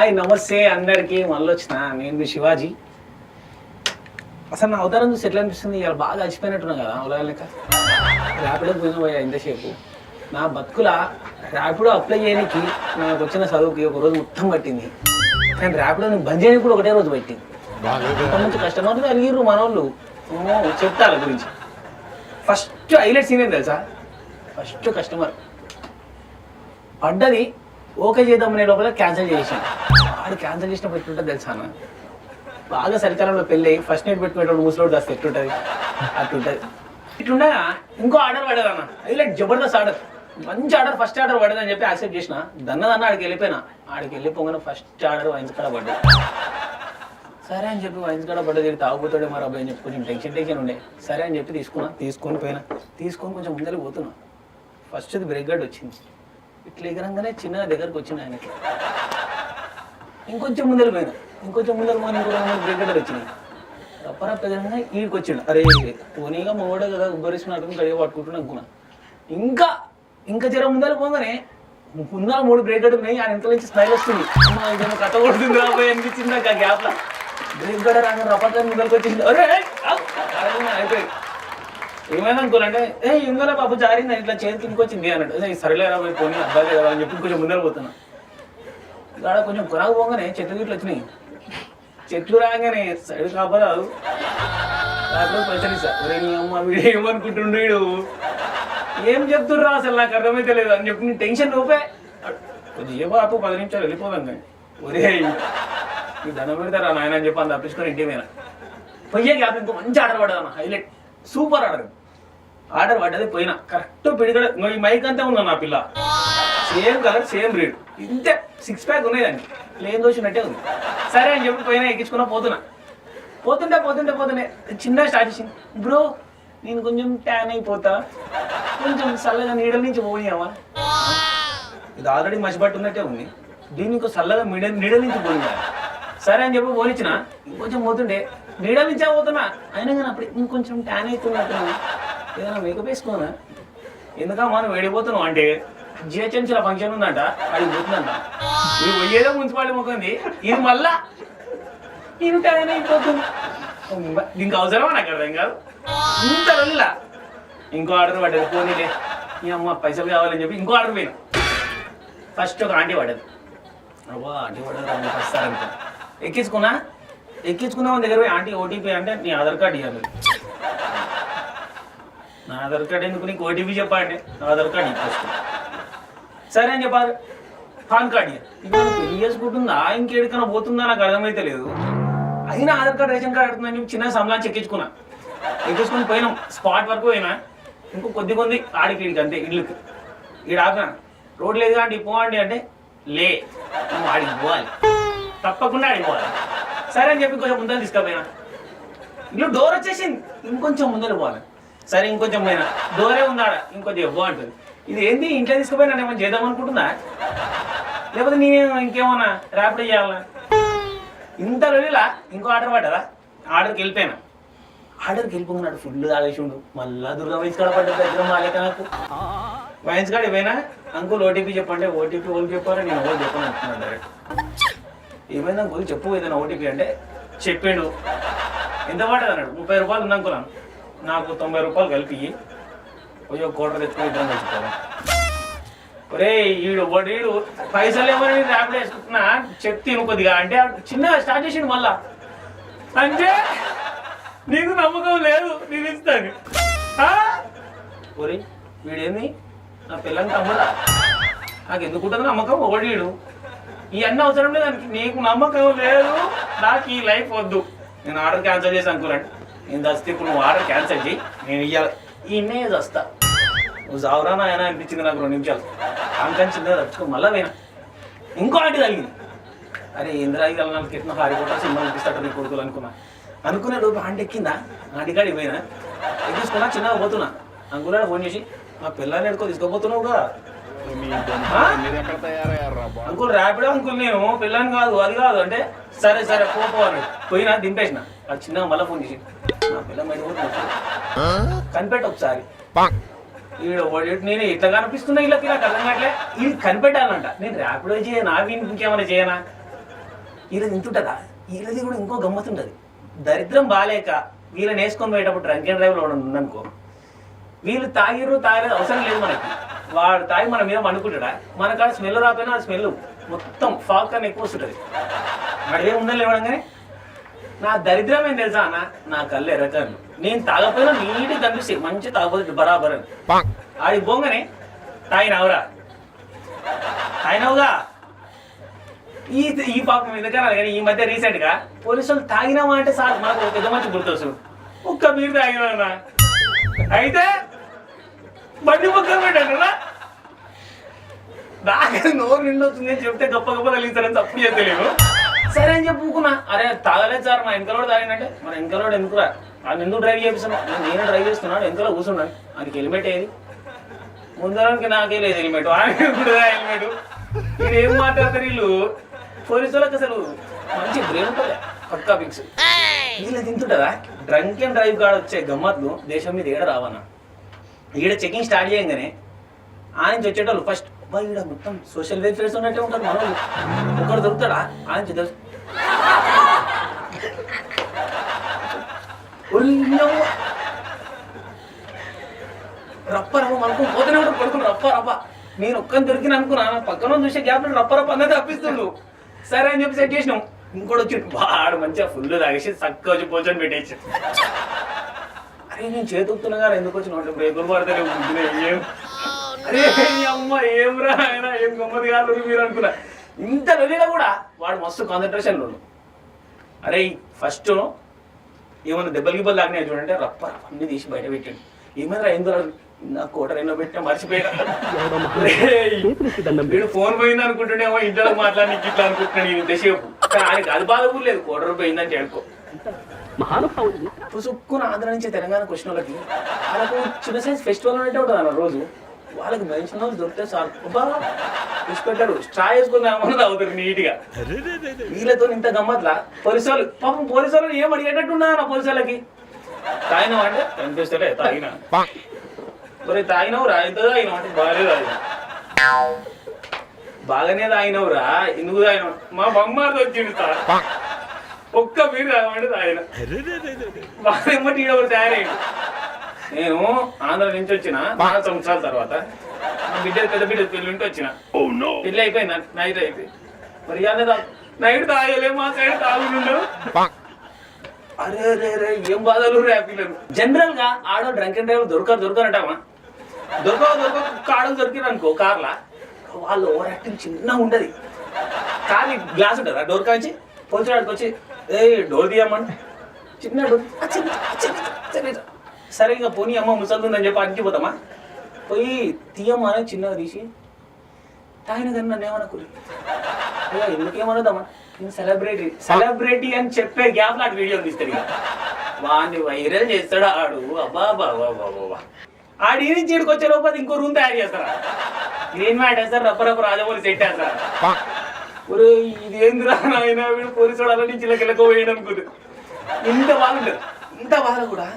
Hi నమస్తే అందరికి. మళ్ళీ వచ్చిన నేను మీ శివాజీ. అసలు నా అవతారం చూసి ఎట్లా అనిపిస్తుంది? ఇవాళ బాగా అలసిపోయినట్టున్నా కదా అవలా లెక్క. ర్యాపిడో పోయిన పోయా ఇంతసేపు. నా బతుకుల ర్యాపిడో అప్లై చేయడానికి నాకు వచ్చిన చదువుకి ఒక రోజు మొత్తం పట్టింది. కానీ ర్యాపిడో బంద్ చేయడానికి కూడా ఒకటే రోజు పట్టింది. అంత మంచి కస్టమర్లు కలిగిర్రు మన వాళ్ళు చెప్తారు గురించి. ఫస్ట్ హైలైట్స్ ఏమేం తెలుసా? First customer. పడ్డది ఓకే చేద్దామనే లోపల క్యాన్సిల్ చేసాను వాడు క్యాన్సిల్ చేసినప్పుడు ఎట్లుంటుంది తెలుసా బాగా చలికాలంలో పెళ్ళి ఫస్ట్ నైట్ పెట్టుకునేటప్పుడు ముసలోడు కాస్త ఎట్లుంటుంది? అట్లుంటుంది. ఇట్లుండే ఇంకో ఆర్డర్ పడేదన్న ఇలా జబర్దస్త్ ఆర్డర్ మంచి ఆర్డర్ ఫస్ట్ ఆర్డర్ పడదని చెప్పి యాక్సెప్ట్ చేసిన. దన్నదన్న ఆడికి వెళ్ళిపోయినా. ఆడికి వెళ్ళిపోగానే ఫస్ట్ ఆర్డర్ వైన్స్ కడ పడ్డా సరే అని చెప్పి వైన్స్ కాడ పడ్డది. తాగుపోతాడే మరి అబ్బాయి అని చెప్పి కొంచెం టెన్షన్ టెన్షన్ ఉండే. సరే అని చెప్పి తీసుకున్నా. తీసుకొని పోయినా. తీసుకొని కొంచెం ముందరికి పోతున్నా. ఫస్ట్ది బ్రేక్ గార్డ్ వచ్చింది. ఇట్లా ఎగరంగానే చిన్నగా దగ్గరకు వచ్చింది ఆయనకి. ఇంకొంచెం ముందర పోయినా. ఇంకొంచెం ముందర పోయిన ఇంకో రెండు బ్రేక్ వచ్చినాయి రప్పరా పెద్దగా ఈడికి వచ్చిండు. అరే పోనీగా మొగడే కదా ఉబ్బరిస్తున్నట్టు కడిగా పట్టుకుంటున్నా అనుకున్నా. ఇంకా ఇంకా జర ముందర పోగానే ముందర మూడు బ్రేక్ గార్డ్ ఉన్నాయి. ఆయన ఇంత నుంచి స్మైల్ వస్తుంది. అమ్మా, ఇదేమో కథ కొడుతుంది రాబోయే అనిపించింది నాకు ఆ గ్యాప్లో బ్రేక్ గడ రాగా రప్పగా ముందరకు వచ్చింది. అరే ఏమైనా ఏ ఇందులో పాప జారింది ఇట్లా చేతికి ఇంకొచ్చింది అన్నట్టు సరేలేరా పోయి పోనీ అబ్బాయి కదా అని చెప్పి కొంచెం ముందర పోతున్నా. ఇక్కడ కొంచెం కొనకు పోగానే చెట్లు గిట్లు వచ్చినాయి. చెట్లు రాగానే సైడ్ కాపరాదు దాంట్లో పైసలు ఇస్తా అమ్మ వీడు ఏం చెప్తుర్రా అసలు? నాకు అర్థమైతే లేదు అని చెప్పి టెన్షన్ లోపే కొద్దిగా ఏ బాపు పది నిమిషాలు వెళ్ళిపోదాం కానీ. ఒరే ఈ దండం పెడతారా నాయన అని చెప్పి అంత తప్పించుకొని ఇంటి మీద. పొయ్యే గ్యాప్ ఇంకో మంచి ఆర్డర్ పడ్డదన్న హైలైట్. సూపర్ ఆర్డర్ ఆర్డర్ పడ్డది పోయినా. కరెక్ట్ పిడిగడ ఈ మైక్ అంతా ఉన్నా నా పిల్ల? Same colour same rate. ఇంతే. సిక్స్ ప్యాక్ ఉన్నాయి దాన్ని ప్లేన్ దోషినట్టే ఉంది. సరే అని చెప్పి పోయినా ఎక్కించుకున్నా పోతున్నా. పోతుంటే పోతుంటే పోతుంటే చిన్న స్టార్ట్ చేసింది బ్రో నేను కొంచెం ట్యాన్ అయిపోతా. కొంచెం చల్లగా నీడల నుంచి పోయావా ఇది ఆల్రెడీ మసిపట్టు ఉన్నట్టే ఉంది. దీనికి చల్లగా మిడ నీడల నుంచి పోయిందా సరే అని చెప్పి పోనిచ్చిన. ఇంకొంచెం పోతుండే నీడల నుంచే పోతున్నా. అయినా కానీ అప్పుడు ఇంకొంచెం ట్యాన్ అవుతున్నట్టు ఏదైనా మేకప్ వేసుకోనా? ఎందుక మనం వేడిపోతున్నాం అంటే జిహెచ్ఎంసీలో ఫంక్షన్ ఉందంట అది పోతుందంట. ఇది పోయేదో మున్సిపాలిటీ మొక్కంది ఇది మళ్ళా? ఇది ట్యాన్ అయిపోతుంది దీనికి అవసరమా? నాకు అర్థం కాదు. ఇంత రోజులా ఇంకో ఆర్డర్ పడ్డది. పోనీలే. ఈ అమ్మ పైసలు కావాలని చెప్పి ఇంకో ఆర్డర్ పోయినా. ఫస్ట్ ఒక ఆంటీ పడ్డది. అవ్వా ఆంటీ పడ్డది ఫస్ట్ వస్తారనుకో ఎక్కించుకున్నా? ఎక్కించుకున్నా మన దగ్గర పోయి ఆంటీ ఓటీపీ అంటే నీ ఆధార్ కార్డు ఇవ్వాలి నా ఆధార్ కార్డు ఎందుకు? నీకు ఓటీపీ చెప్పండి నా ఆధార్ కార్డు ఫస్ట్. సరే అని చెప్పారు పాన్ కార్డు ఇప్పుడు పెళ్ళి చేసుకుంటుందా? ఇంకేడికైనా పోతుందా? నాకు అర్థమైతే లేదు. అయినా ఆధార్ కార్డు రేషన్ కార్డు అడుగుతుందని చెప్పి చిన్న సంబలాన్ని చెక్కించుకున్నా ఎక్కించుకుని పోయినాం. స్పాట్ వరకు పోయినా. ఇంకో కొద్ది కొద్ది ఆడికి ఇడికి అంతే ఇల్లుకి ఈడ ఆపిన? రోడ్ లేదు అండి పోవండి అంటే లే. నువ్వు ఆడికి పోవాలి. తప్పకుండా ఆడికి పోవాలి. సరే అని చెప్పి కొంచెం ముందర తీసుకుపోయినా. ఇల్లు డోర్ వచ్చేసింది. ఇంకొంచెం ముందర పోవాలి. సరే ఇంకొంచెం పోయినా. దూరే ఉన్నాడా? ఇంకొంచెం ఇవ్వ అంటుంది. ఇది ఏంది? ఇంట్లో తీసుకుపోయినా నేను ఏమైనా చేద్దాం అనుకుంటుందా? లేకపోతే నేను ఇంకేమన్నా ర్యాపిడ్ చేయాలా ఇంత రోజులా ఇంకో ఆర్డర్ పడ్డదా? ఆర్డర్కి వెళ్ళిపోయినా. ఆర్డర్కి వెళ్ళిపోతున్నాడు ఫుల్ తాగేసిండు. మళ్ళా దుర్గా వైన్స్ కాడ పడ్డ దగ్గర మాలేక నాకు వైన్స్ కాడ పోయినా? అంకుల్ ఓటీపీ చెప్పండి ఓటీపీ వాళ్ళు చెప్పారు నేను ఎవరు చెప్పను అంటున్నాడు డైరెక్ట్ ఏమైంది అంకుల్? చెప్పు ఏదైనా ఓటీపీ అంటే చెప్పిండు. ఎంత పడ్డది అన్నాడు? ముప్పై రూపాయలు ఉంది అంకుల్ నాకు తొంభై రూపాయలు కలిపి పోయి ఒక కోట తెచ్చుకొని ఇద్దరం తెచ్చుకోవాలి ఒరే ఈడు వీడు పైసలు ఏమని ర్యాపిడ్ వేసుకుంటున్నా. చెప్తే కొద్దిగా. అంటే చిన్నగా స్టార్ట్ చేసిండు మళ్ళా. అంటే నీకు నమ్మకం లేదు నేను ఇస్తాను. ఒరే వీడేంది? నా పిల్లని తమ్ముడా నాకు ఎందుకుంటుంది నమ్మకం? ఓడీడు వీడు? ఇవన్నీ అవసరం లేదు నీకు నమ్మకం లేదు. నాకు ఈ లైఫ్ వద్దు. నేను ఆర్డర్ క్యాన్సిల్ చేసి అనుకోలేండి నేను దస్తే ఇప్పుడు నువ్వు ఆర్డర్ క్యాన్సిల్ చేయి నేను ఇయ్యాలి. ఈయనే ఇన్నే వస్తా. నువ్వు జావరా నాయన అనిపించింది నాకు రెండు నిమిషాలు. అంకని చిన్నగా తప్పుకో మళ్ళా పోయినా. ఇంకో ఆంటీ తగిలింది. అరే ఇంద్రా ఇది? నాకు కిట్న హారీ కొట్టాలి సినిమా అనిపిస్తాడు నీ కొడుకులు అనుకున్నా. అనుకునే లోపు ఆంటీ ఎక్కిందా? ఆంటీ కాడికి పోయినా? ఎక్కించుకున్నా చిన్నగా పోతున్నా. అంకులా ఫోన్ చేసి మా పిల్లల్ని ఎడుకో తీసుకోపోతున్నావుగా. కదా అంకుల్ ర్యాపిడో అంకుల్ నేను. పిల్లని కాదు అది కాదు. అంటే సరే సరే పోపో అని పోయినా దింపేసిన. ఆ చిన్నగా మళ్ళీ ఫోన్ చేసి నా పిల్ల బయట పోతున్నా కనిపెట్టు ఒకసారి నేను ఇట్లా కనిపిస్తున్నా ఇలా నాకు అర్థం కావట్లే. ఇది కనిపెట్టాలంట. నేను ర్యాపిడో చేయనా వీనికి ఇంకేమైనా చేయనా? వీళ్ళది ఇంతుంటుందా వీళ్ళది కూడా ఇంకో గమ్మత్ ఉంటుంది. దరిద్రం బాలేక వీళ్ళని వేసుకొని పోయేటప్పుడు డ్రంక్ అండ్ డ్రైవ్లో ఉందనుకో వీళ్ళు తాగిరు తాగలేదు అవసరం లేదు మనకి. వాడు తాగి మన మీద అనుకుంటాడా మన కాడ స్మెల్ రాకపోయినా ఆ స్మెల్ మొత్తం ఫాగ్ కన్నా ఎక్కువ వస్తుంటుంది. వాడు ఏం ఉందని లేవడంగానే నా దరిద్రం ఏం తెలుసా అన్న? నా కళ్ళు ఎర్రకన్ను నేను తాగపోయినా నీటి కనిపిస్తే మంచి తాగపోతే బరాబర్ అని. ఆడి బొంగనే తాగినావురా తాగినావుగా ఈ ఈ పాపం ఎందుకన్నా కానీ ఈ మధ్య రీసెంట్గా పోలీసులు తాగినామా అంటే సార్ మాకు ఒక పెద్ద మంచి గుర్తొచ్చు. ఒక్క మీరు తాగినా అయితే బండి పక్కన పెట్టాను నాకు నోరు నిండు వస్తుంది అని చెప్తే గొప్ప గొప్ప తగిలిస్తారని తప్పు చేస్తలేను. సరే అని చెప్పుకున్నా అరే తాగలేదు సార్ మా వెనకలోడు తాగిందంటే మన వెనకలోడు ఎందుకురా? ఆయన ఎందుకు డ్రైవ్ చేపిస్తున్నా నేను డ్రైవ్ చేస్తున్నాడు వెనకలో కూర్చున్నాను. ఆయనకి హెల్మెట్ ఏది? ముందరానికి నాకే లేదు హెల్మెట్ ఆయన కూడా హెల్మెట్ మీరు ఏం మాట్లాడతారు వీళ్ళు? పోలీసు వాళ్ళకి అసలు మంచి బ్రెయిన్ ఉంటుంది. పక్కా ఫిక్స్ వీళ్ళు తింటుంటారా? డ్రంక్ అండ్ డ్రైవ్ కాడ వచ్చే గమ్మత్లు దేశం మీద ఏడ రావన్నా. ఈడ చెకింగ్ స్టార్ట్ చేయగానే ఆ నుంచి వచ్చేటోళ్ళు ఫస్ట్ ఈడ మొత్తం సోషల్ వెల్ఫేర్స్ ఉన్నట్టే ఉంటారు మనం ఒకడు దొరుకుతాడా? ఆ నుంచి ఒళ్ళో. రప్ప రప్ప మనకు పోతూనే కూడా పడుకుని రప్ప రప్ప. నేను ఒక్కని దొరికిన అనుకున్నాను పక్కన చూసే గ్యాప్ రప్ప రప్ప అన్నది తప్పిస్తుండు. సరే అని చెప్పి సెట్ చేసినాం. ఇంకోటి వచ్చి వాడు మంచిగా ఫుల్ తాగేసి చక్కగా వచ్చి పోచని పెట్టేసి. అరే నేను చేతుకుతున్నా గారు ఎందుకు వచ్చిన అంటే బ్రేకులు పడతారు ఏం? అరే అమ్మ ఏం రా ఆయన? ఏం గమ్మది కాదు మీరు అనుకున్నా. ఇంత వెళ్ళినా కూడా వాడు మస్తు కాన్సన్ట్రేషన్లో అరే ఫస్ట్ ఏమన్నా దెబ్బలు గిబ్బలు లాగినాయి చూడంటే రప్ప అన్ని తీసి బయట పెట్టాడు. ఏమైనా ఏందో నా కోట ఎన్నో పెట్టా మర్చిపోయినా. రేయ్, వీడు ఫోన్ పోయింది అనుకుంటుండేమో ఇంట్లో మాట్లాడి ఇట్లా అనుకుంటున్నాడు ఈ ఇంతసేపు కానీ ఆయనకి అది బాధ కూడా లేదు కోట పోయిందని చేడుకో పుసుక్కున ఆంధ్ర నుంచి తెలంగాణకు వచ్చిన వాళ్ళకి వాళ్ళకు చిన్న సైజ్ ఫెస్టివల్ అంటే ఉంటుంది అన్న రోజు. వాళ్ళకి మెన్షన్ వాళ్ళు దొరికితే చాలు. తీసుకొచ్చారు స్ట్రా వేసుకుందామని తాగుతారు నీట్గా. వీళ్ళతో ఇంత గమ్మత్లా? పోలీసు వాళ్ళు పాపం పోలీసు వాళ్ళు ఏం అడిగేటట్టు ఉన్నా నా పోలీసు వాళ్ళకి తాగినావు అంటే? కనిపిస్తలే తాగినా. మరి తాగినావు రా ఎంత తాగినావు అంటే? బాగానే తాగినా. బాగానే తాగినావురా ఎందుకు తాగినావు? మా బొమ్మారు వచ్చింది సార్ ఒక్క మీరు తాగమంటే తాగిన. బాగా ఎమ్మటి ఈడ నేను ఆంధ్ర నుంచి వచ్చిన నాలుగు సంవత్సరాల తర్వాత బిడ్డ పెద్ద బిడ్డ పెళ్ళి ఉంటే వచ్చిన. పెళ్ళి అయిపోయింది నైట్ అయిపోయింది మరి నైట్ తాగలే మా సైడ్ తాగుండు అరే రే రే ఏం బాధలు రే పిల్లలు. జనరల్గా ఆడో డ్రంక్ అండ్ డ్రైవ్ దొరకరు దొరకరంటామా దొరక దొరక ఆడో దొరికిరు అనుకో కార్లా? వాళ్ళు ఓవర్ యాక్టింగ్ చిన్న ఉంటది కానీ గ్లాస్ ఉంటుందా? డోర్ కాంచి పోల్చడానికి వచ్చి ఏ డోర్ తీయమ్మని. చిన్న డోర్ ఆ ఆ. సరే ఇక పోనీ అమ్మ ముసలి ఉందని చెప్పి అంటిపోతామా పోయి తీయమ్మ చిన్నగా తీసి తాగిన కానీ నన్ను ఏమనుకో అయ్యా ఎందుకేమనుదామా? నేను సెలబ్రిటీ సెలబ్రిటీ అని చెప్పే గ్యాప్ నాకు వీడియో తీస్తాడు ఇక. వాడిని వైరల్ చేస్తాడు ఆడు? అబ్బా బాబా బాబా ఆడి నుంచి ఇక్కడికి వచ్చే లోపల ఇంకో రూమ్ తయారు చేస్తారా? గ్రీన్ మ్యాట్ వేస్తారు రప్ప రప్ప రాజమౌళి సెట్ వేస్తారా? ఒరే ఇది ఏందిరా నాయన వీడు పోలీసు వాడు అలా నుంచి ఇలా కిలకో వేయడం అనుకుంటు ఇంత బాగుంటుంది ఇంత బాగా కూడా?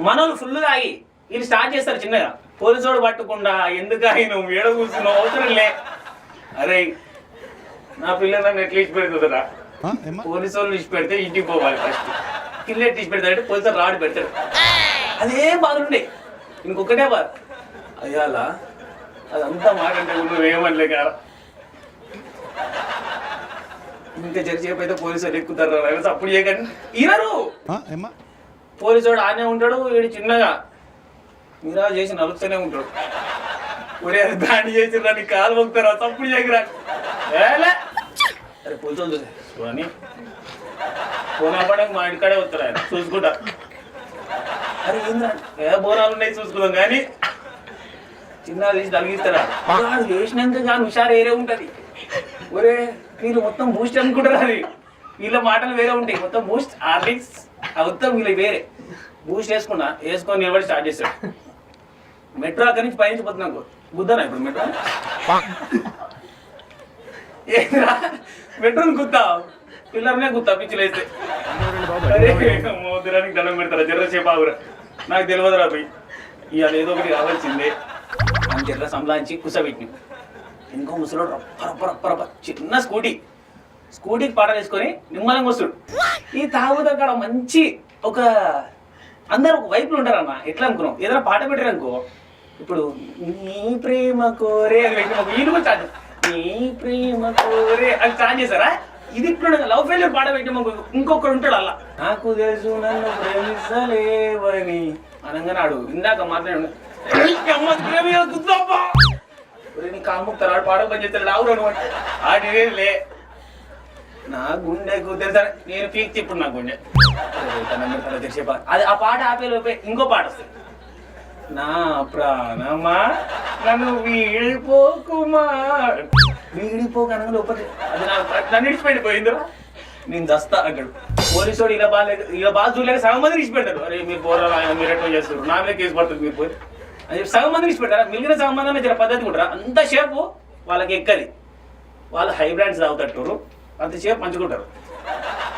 మనోళ్ళు ఫుల్ తాగి వీళ్ళు స్టార్ట్ చేస్తారు చిన్నగా. పోలీసు వాడు పట్టకుండా ఎందుకు ఆయన ఏడ కూర్చున్నావు? అవసరం లే. అరే నా పిల్లలు నన్ను ఎట్లా ఇచ్చి పెడుతుందిరా? పోలీసు వాళ్ళు ఇచ్చి పెడితే ఇంటికి పోవాలి ఫస్ట్. కింద ఇచ్చి పెడతాడంటే పోలీసు రాడు పెడతాడు అదే బాధ ఉండే. ఇంకొకటే బాధ. అయ్యాలా అదంతా మాకంటే నువ్వు ఏమనలే కదా ఇంకా జరిసేపు అయితే పోలీసు వాళ్ళు ఎక్కుతారు. అప్పుడు చేయకండి. ఏమ్మా? పోలీసు వాడు ఆనే ఉంటాడు వీడు చిన్నగా. మీరా చేసి నలుపుతూనే ఉంటాడు. ఒరే అది బ్యాండ్ చేసి రాని కాలు మొక్కుతారా? తప్పుడు చేయరా ఏలే అరే పోలీసు చూసే చూడని పోనప్పడానికి మా ఇంటికాడే వస్తారు ఆయన. చూసుకుంటా. అరే ఏంద్రా? ఏ బోనాలు ఉన్నాయి చూసుకుందాం కానీ చిన్న తీసి తలిగిస్తారా వాడు చేసినాక కానీ హుషారు వేరే ఉంటుంది. ఒరే వీళ్ళు మొత్తం బూస్ట్ అనుకుంటారు అది? వీళ్ళ మాటలు వేరే ఉంటాయి. మొత్తం బూస్ట్ ఆర్లిక్స్ మొత్తం వీళ్ళు వేరే. బూస్ట్ వేసుకున్నా వేసుకొని నిలబడి స్టార్ట్ చేస్తాడు. మెట్రో అక్కడి నుంచి పైనుంచి పోతున్నా గుద్దానా ఇప్పుడు మెట్రో ఏంద్రా? మెట్రోని గుత్తా పిల్లర్నే గుత్తా పిచ్చిలు వేస్తే మోదిరానికి దండం పెడతారా? జర్రసేపు నాకు తెలియదురా పోయి. ఇవాళ ఏదో ఒకటి కావాల్సిందే. అని జర్ర సంలాంచి కుసబెట్టి ఇంకో ముసలోడు రప్ప రప్ప రప్ప రప్ప చిన్న స్కూటీ. స్కూటీకి పాట వేసుకొని నిమ్మలంగా వస్తుడు. ఈ తాగుతా అక్కడ మంచి ఒక అందరు ఒక వైపులు ఉంటారన్న. ఎట్లా అనుకున్నాం ఏదైనా పాట పెట్టారు అనుకో ఇప్పుడు నీ ప్రేమ కోరే అని పెట్టి ఒక ఈడు కూడా స్టార్ట్ నీ ప్రేమ కోరే. అది స్టార్ట్ చేశారా? ఇది ఇప్పుడు లవ్ ఫెయిల్యూర్ పాట పెట్టి ఇంకొకడు ఉంటాడు అలా. నాకు తెలుసు నన్ను ప్రేమిస్తలేవని అనగానే ఆడు ఇందాక మాట్లాడు నీ కాముక్తారు ఆడు పాట పని చేస్తాడు ఆవురు ఆడి లే. నా గుండెకు తెలుసా నేను పీక్ ఇప్పుడు నా గుండె. అది ఆ పాట ఆపే లోపే ఇంకో పాట వస్తుంది. నా ప్రాణమా? నన్ను వీడిపోకుమా వీడిపోక అనగా అది నా నన్ను ఇడిచిపెట్టిపోయిందిరా నేను దస్తా అక్కడ. పోలీసు వాడు ఇలా బాగాలేదు ఇలా బాగా చూడలేక సగం మంది ఇడిచిపెడతారు అరే మీరు పోరా మీరు ఎట్లా చేస్తారు నా మీద కేసు పడుతుంది మీరు పోయి. అని చెప్పి సగం మంది ఇడిచిపెడతారా మిగిలిన సగం మంది చాలా పద్ధతి ఉంటారా అంతసేపు వాళ్ళకి ఎక్కది? వాళ్ళు హై బ్రాండ్స్ తాగుతట్టు అంతసేపు పంచుకుంటారు.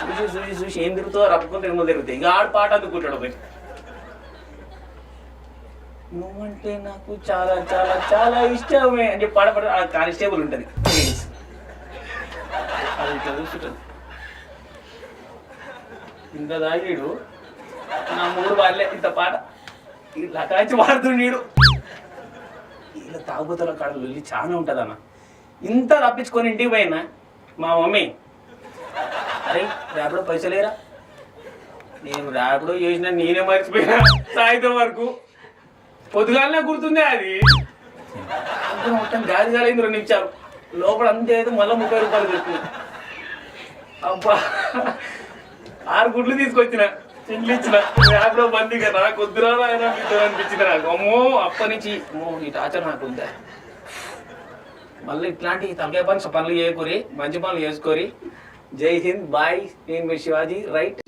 చూసి చూసి చూసి ఏం తిరుగుతుందో రప్పుకుంటే ఏమో తిరుగుతాయి. ఇంకా ఆడు పాట అందుకుంటాడు పోయి నువ్వంటే నాకు చాలా చాలా చాలా ఇష్టమే అని చెప్పి పాడపడ కానిస్టేబుల్ ఉంటుంది. అది ఇట్లా ఇంత తాగిడు నా మూడు వాళ్ళే ఇంత పాట ఇలా కాచి వాడుతుండీడు ఇలా తాగుబోతుల కాడ వెళ్ళి చాలా ఉంటుంది అన్న ఇంత రప్పించుకొని ఇంటికి పోయినా మా మమ్మీ అరే ర్యాపిడో పైసలేరా? నేను ర్యాపిడో చేసిన నేనే మర్చిపోయినా సాయంత్రం వరకు. పొద్దుగాలనే గుర్తుందే అది. మొత్తం గాలి గాలి రెండు నిమిషాలు. లోపల అంతే అయితే మళ్ళీ ముప్పై రూపాయలు దొరికింది అబ్బా. ఆరు గుడ్లు తీసుకొచ్చిన ఇండ్లు ఇచ్చిన. ర్యాపిడో బందీగా నాకు వద్దురా ఆయన అనిపించింది నాకు. అమ్మో అప్పటి నుంచి అమ్మో ఈ టార్చర్ నాకు ఉందా? మళ్ళీ ఇట్లాంటి తలకాయ పని పనులు చేయకూరి మంచి పనులు చేసుకోరి. జై హింద్ బాయ్. నేను మీ శివాజీ రైట్.